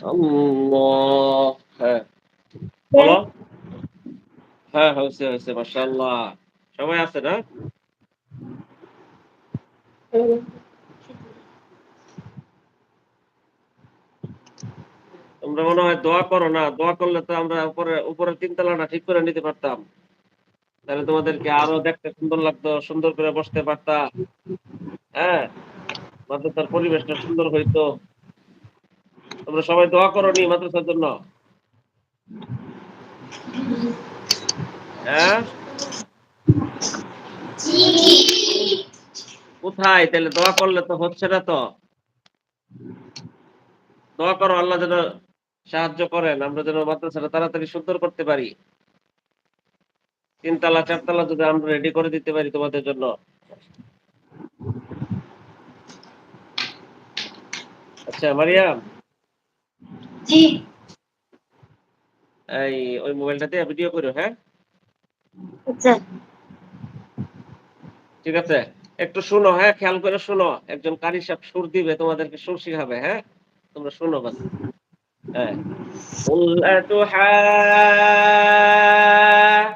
আল্লাহ হ্যাঁ বলো। হ্যাঁ হয়েছে হয়েছে মাশাআল্লাহ। সবাই আছে না? তোমরা মনে হয় দোয়া করো না দোয়া করলে তো আমরা উপরে উপরে তিনতলাটা ঠিক করে নিতে পারতাম। তাহলে তোমাদেরকে আরও দেখতে সুন্দর লাগতো সুন্দর করে বসতে পারতাম হ্যাঁ মাদ্রাসার পরিবেশটা সুন্দর হইতো। তোমরা সবাই দোয়া করো নি মাদ্রাসার জন্য। হ্যাঁ? কোথায়? তাহলে দোয়া করলে তো হচ্ছে না তো। দোয়া করো, আল্লাহ যেন সাহায্য করেন, আমরা যেন মাদ্রাসাটা তাড়াতাড়ি সুন্দর করতে পারি। তিনতলা, চারতলা যদি আমরা রেডি করে দিতে পারি তোমাদের জন্য। আচ্ছা মারিয়াম। জি এই ওই মোবাইলটা দিয়ে ভিডিও করো হ্যাঁ আচ্ছা ঠিক আছে একটু শোনো হ্যাঁ খেয়াল করে শোনো একজন কারি সাহেব সুর দিবে তোমাদেরকে সুর শিখাবে হ্যাঁ তোমরা শোনো বাস হ্যাঁ قل أتحا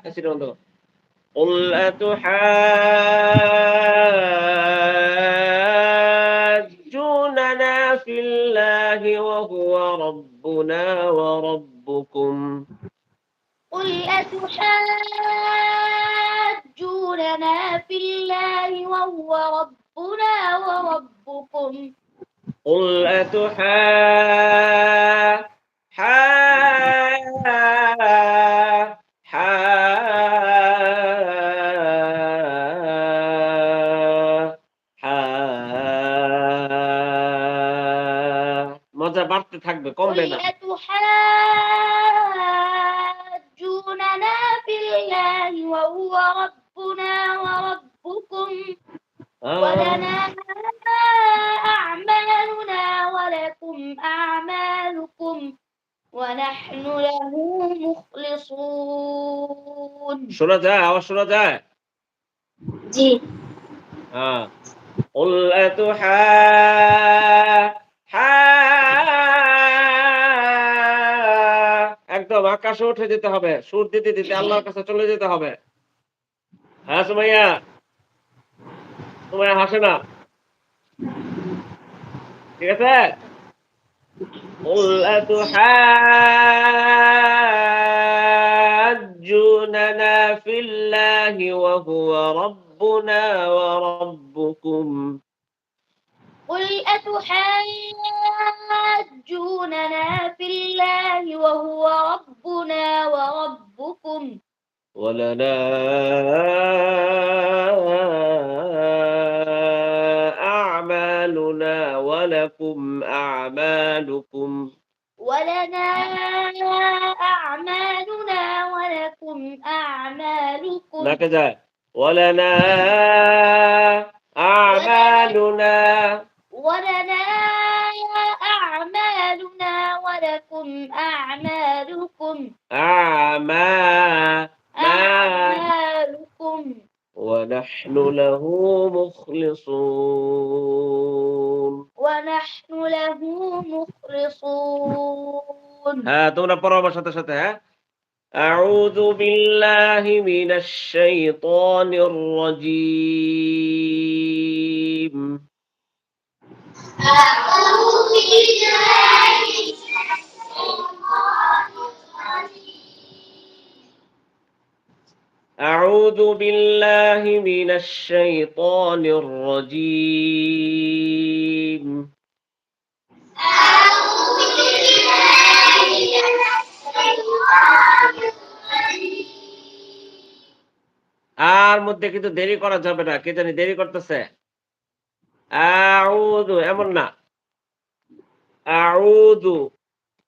أسير বন্ধ قل أتحاجوننا في الله وهو ربنا وربكم. قل أتحاجوننا في الله وهو ربنا وربكم؟ قل أتحا মজা বাড়তে থাকবে কমবে قل না أتحاجوننا في الله وهو ربنا وربكم ولنا أعمالنا ولكم أعمالكم ونحن له مخلصون শোনা যায় আওয়াজ শোনা যায় জি হ্যাঁ قل أتحا আকাশে উঠে যেতে হবে সুর দিতে দিতে আল্লাহর কাছে চলে যেতে হবে হ্যাঁ সুমাইয়া সুমাইয়া হাসে না ঠিক আছে قل أتحاجوننا في الله وهو ربنا وربكم قل أتحاجوننا في الله وهو ولنا أعمالنا ولكم أعمالكم. ولنا أعمالنا ولكم أعمالكم. هكذا ولنا أعمالنا. ولنا أعمالنا ولكم أعمالكم. أعمال ونحن له مخلصون ونحن له مخلصون হ্যাঁ তোমরা পড়ো আমার সাথে সাথে হ্যাঁ أعوذ بالله من الشيطان الرجيم أعوذ بالله من الشيطان الرجيم আর মধ্যে কিন্তু দেরি করা যাবে না কে জানি দেরি করতেছে আউযু এমন না আউযু